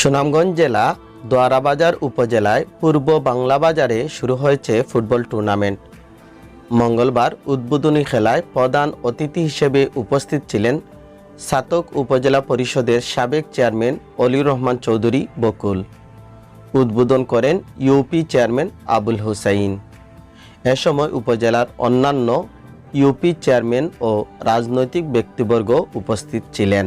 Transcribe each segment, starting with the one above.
সুনামগঞ্জ জেলা দোয়ারাবাজার উপজেলায় পূর্ব বাংলা বাজারে শুরু হয়েছে ফুটবল টুর্নামেন্ট। মঙ্গলবার উদ্বোধনী খেলায় প্রধান অতিথি হিসেবে উপস্থিত ছিলেন সাতক উপজেলা পরিষদের সাবেক চেয়ারম্যান অলিউর রহমান চৌধুরী বকুল। উদ্বোধন করেন ইউপি চেয়ারম্যান আবুল হুসাইন। এ সময় উপজেলার অন্যান্য ইউপি চেয়ারম্যান ও রাজনৈতিক ব্যক্তিবর্গ উপস্থিত ছিলেন।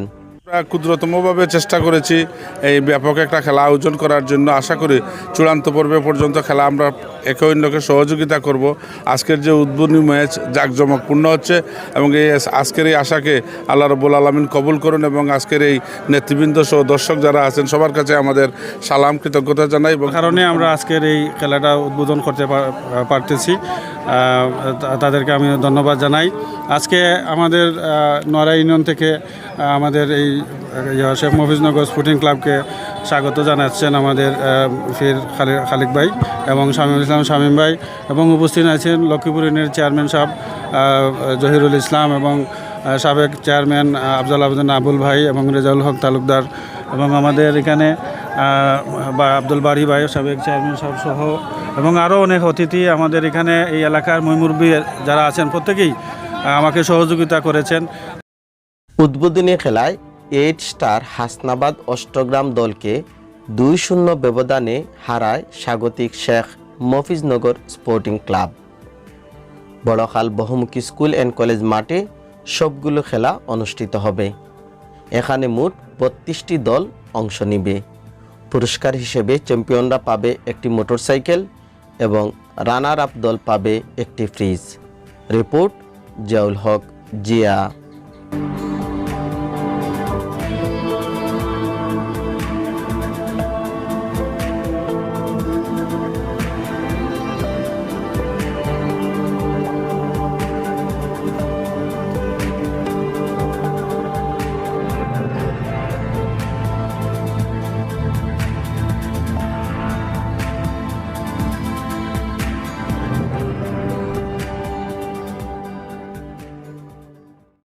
আমরা ক্ষুদ্রতমভাবে চেষ্টা করেছি এই ব্যাপক একটা খেলা আয়োজন করার জন্য। আশা করি চূড়ান্ত পর্বে পর্যন্ত খেলা আমরা একে অন্যকে সহযোগিতা করব। আজকের যে উদ্বোধনী ম্যাচ জাঁকজমকপূর্ণ হচ্ছে এবং এই আজকের এই আশাকে আল্লাহ রব্বুল আলমিন কবুল করুন এবং আজকের এই নেতৃবৃন্দ সহ দর্শক যারা আছেন সবার কাছে আমাদের সালাম কৃতজ্ঞতা জানাই কারণে আমরা আজকের এই খেলাটা উদ্বোধন করতে পার- পারতেছি। তাদেরকে আমি ধন্যবাদ জানাই। আজকে আমাদের আহ, নড়া ইউনিয়ন থেকে আমাদের এই শেখ মফিজনগর স্পোর্টিং ক্লাবকে স্বাগত জানাচ্ছেন আমাদের ফির খালি- খালিক ভাই এবং শামীম ইসলাম, শামীম ভাই এবং উপস্থিত আছেন লক্ষ্মীপুর ইউনিয়নের চেয়ারম্যান সাহেব জহিরুল ইসলাম এবং সাবেক চেয়ারম্যান আফজাল আবেদন আবুল ভাই এবং রেজাউল হক তালুকদার এবং আমাদের এখানে বা আব্দুল বাড়ি ভাই সাবেক চেয়ারম্যান সাহেব সহ এবং আরও অনেক অতিথি আমাদের এখানে এই এলাকার ময়মুরবি যারা আছেন প্রত্যেকেই আমাকে সহযোগিতা করেছেন। উদ্বোধনী খেলায় এইট স্টার হাসনাবাদ অষ্টগ্রাম দলকে দুই শূন্য ব্যবধানে হারায় স্বাগতিক শেখ মফিজনগর স্পোর্টিং ক্লাব। বড়খাল বহুমুখী স্কুল অ্যান্ড কলেজ মাঠে সবগুলো খেলা অনুষ্ঠিত হবে। এখানে মোট বত্রিশটি দল অংশ নিবে। পুরস্কার হিসেবে চ্যাম্পিয়নরা পাবে একটি মোটরসাইকেল এবং রানার আপ দল পাবে একটি ফ্রিজ। রিপোর্ট জিয়াউল হক, জিয়া।